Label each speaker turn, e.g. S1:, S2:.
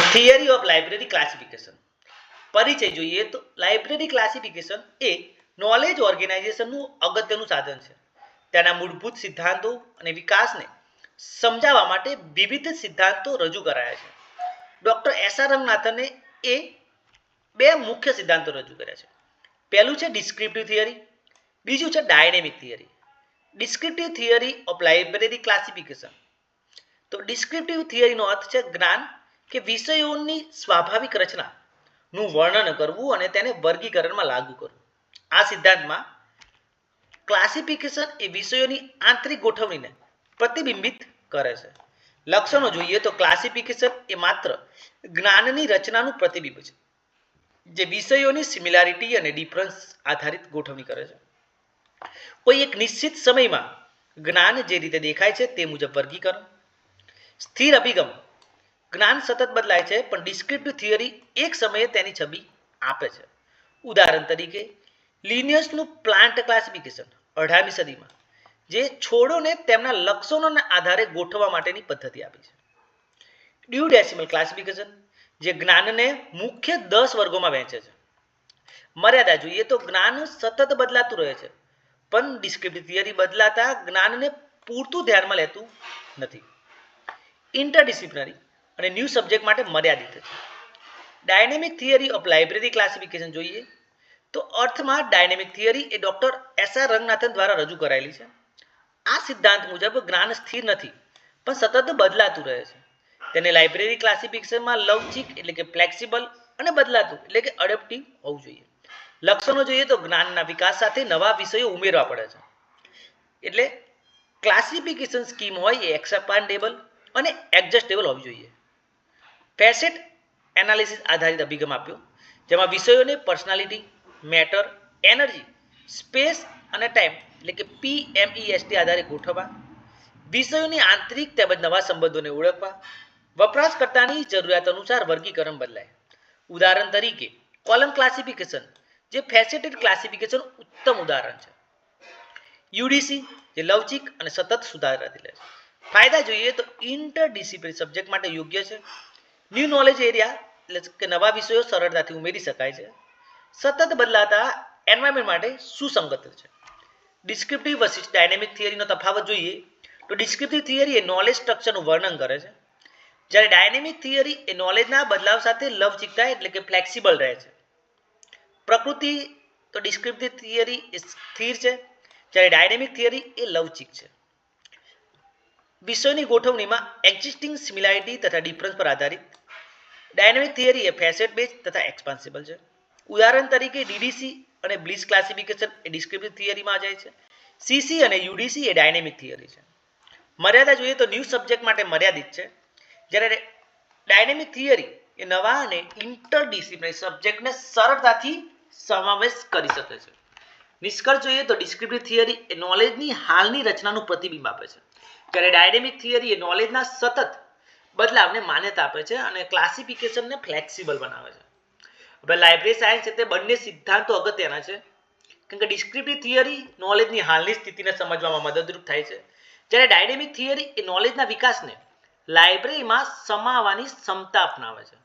S1: Theory of library classification પરિચય જોઈએ તો લાઇબ્રેરી ક્લાસિફિકેશન એ નોલેજ ઓર્ગેનાઇઝેશનનું અગત્યનું સાધન છે. તેના મૂળભૂત સિદ્ધાંતો અને વિકાસને સમજાવવા માટે વિવિધ સિદ્ધાંતો રજૂ કરાયા છે. ડૉક્ટર એસ આર રંગનાથને એ બે મુખ્ય સિદ્ધાંતો રજૂ કર્યા છે. પહેલું છે ડિસ્ક્રિપ્ટિવ થિયરી બીજું છે dynamic theory descriptive theory of library classification તો ડિસ્ક્રિપ્ટિવ થિયરીનો અર્થ છે જ્ઞાન કે વિષયોની સ્વાભાવિક રચનાનું વર્ણન કરવું અને તેને વર્ગીકરણમાં લાગુ કરવું. આ સિદ્ધાંતમાં ક્લાસિફિકેશન એ વિષયોની આંતરિક ગોઠવણીને પ્રતિબિંબિત કરે છે. લક્ષણો જોઈએ તો ક્લાસિફિકેશન એ માત્ર જ્ઞાનની રચનાનું પ્રતિબિંબ છે, જે વિષયોની સિમિલારિટી અને ડિફરન્સ આધારિત ગોઠવણી કરે છે. કોઈ એક નિશ્ચિત સમયમાં જ્ઞાન જે રીતે દેખાય છે તે મુજબ વર્ગીકરણ, સ્થિર અભિગમ જ્ઞાન સતત બદલાય છે, પણ ડિસ્ક્રિપ્ટિવ થિયરી એક સમયે તેની છબી આપે છે. ઉદાહરણ તરીકે લિનિયસનું પ્લાન્ટ ક્લાસિફિકેશન અઢારમી સદીમાં, જે છોડોને તેમના લક્ષણોના આધારે ગોઠવવા માટેની પદ્ધતિ આપી છે. ડ્યુ ડેસિમલ ક્લાસિફિકેશન, જે જ્ઞાનને મુખ્ય દસ વર્ગોમાં વહેંચે છે. મર્યાદા જોઈએ તો જ્ઞાન સતત બદલાતું રહે છે, પણ ડિસ્ક્રિપ્ટિવ થિયરી બદલાતા જ્ઞાનને પૂરતું ધ્યાનમાં લેતું નથી. ઇન્ટરડિસિપ્લિનરી અને ન્યૂ સબ્જેક્ટ માટે મર્યાદિત છે dynamic theory of library classification જોઈએ તો અર્થમાં ડાયનેમિક થિયરી એ ડૉક્ટર એસ આર રંગનાથન દ્વારા રજૂ કરાયેલી છે. આ સિદ્ધાંત મુજબ જ્ઞાન સ્થિર નથી, પણ સતત બદલાતું રહે છે. તેને લાઇબ્રેરી ક્લાસિફિકેશનમાં લવચિક એટલે કે ફ્લેક્સિબલ અને બદલાતું એટલે કે અડેપ્ટિવ હોવું જોઈએ. લક્ષણો જોઈએ તો જ્ઞાનના વિકાસ સાથે નવા વિષયો ઉમેરવા પડે છે. એટલે ક્લાસિફિકેશન સ્કીમ હોય એ એક્સપાન્ડેબલ અને એડજસ્ટેબલ હોવી જોઈએ. ફેસેટ એનાલિસિસ આધારિત અભિગમ આપ્યો, જેમાં વિષયોને પર્સનાલિટી મેટર એનર્જી સ્પેસ અને ટાઈમ એટલે કે પીએમઈએસટી આધારે ગોઠવવા, વિષયોની આંતરિક તેમજ નવા સંબંધોને ઓળખવા, વપરાશકર્તાની જરૂરિયાત અનુસાર વર્ગીકરણ બદલાય. ઉદાહરણ તરીકે કોલમ ક્લાસિફિકેશન જે ફેસેટેડ ક્લાસિફિકેશન ઉત્તમ ઉદાહરણ છે. યુડીસી, જે લવચિક અને સતત સુધારાથી લે ફાયદા જોઈએ તો ઇન્ટરડિસિપ્લિન સબ્જેક્ટ માટે યોગ્ય છે. ન્યૂ નોલેજ એરિયા એટલે કે નવા વિષયો સરળતાથી ઉમેરી શકાય છે. સતત બદલાતા એન્વાયરમેન્ટ માટે સુસંગત છે. ડિસ્ક્રિપ્ટિવ વર્સિસ ડાયનેમિક થિયરીનો તફાવત જોઈએ તો ડિસ્ક્રિપ્ટિવ થિયરી એ નોલેજ સ્ટ્રક્ચરનું વર્ણન કરે છે. જ્યારે ડાયનેમિક થિયરી એ નોલેજના બદલાવ સાથે લવચિકતા એટલે કે ફ્લેક્સિબલ રહે છે. પ્રકૃતિ તો ડિસ્ક્રિપ્ટિવ થિયરી એ સ્થિર છે, જ્યારે ડાયનેમિક થિયરી એ લવચિક છે. વિષયની ગોઠવણીમાં એક્ઝિસ્ટિંગ સિમિલારિટી તથા ડિફરન્સ પર આધારિત ડાયનેમિક થિયરી એ ફેસેટ બેઝ તથા એક્સપાન્સિબલ છે. ઉદાહરણ તરીકે ડીડીસી અને બ્લિસ ક્લાસિફિકેશન એ ડિસ્ક્રિપ્ટિવ થિયરીમાં જાય છે. સીસી અને યુડીસી એ ડાયનેમિક થિયરી છે. મર્યાદા જોઈએ તો ન્યૂ સબ્જેક્ટ માટે મર્યાદિત છે. જ્યારે ડાયનેમિક થિયરી એ નવા અને ઇન્ટરડિસિપ્લિનરી સબ્જેક્ટને સરળતાથી સમાવેશ કરી શકે છે. નિષ્કર્ષ જોઈએ તો ડિસ્ક્રિપ્ટિવ થિયરી એ નોલેજની હાલની રચનાનું પ્રતિબિંબ આપે છે. જ્યારે ડાયનેમિક થિયરી એ નોલેજના સતત બદલાવને માન્યતા આપે છે અને ક્લાસિફિકેશનને ફ્લેક્સિબલ બનાવે છે. હવે લાઇબ્રેરી સાયન્સ છે તે બંને સિદ્ધાંતો અગત્યના છે. કેમ કે ડિસ્ક્રિપ્ટિવ થિયરી નોલેજની હાલની સ્થિતિને સમજવામાં મદદરૂપ થાય છે. જ્યારે ડાયનેમિક થિયરી એ નોલેજના વિકાસને લાઇબ્રેરીમાં સમાવવાની ક્ષમતા અપનાવે છે.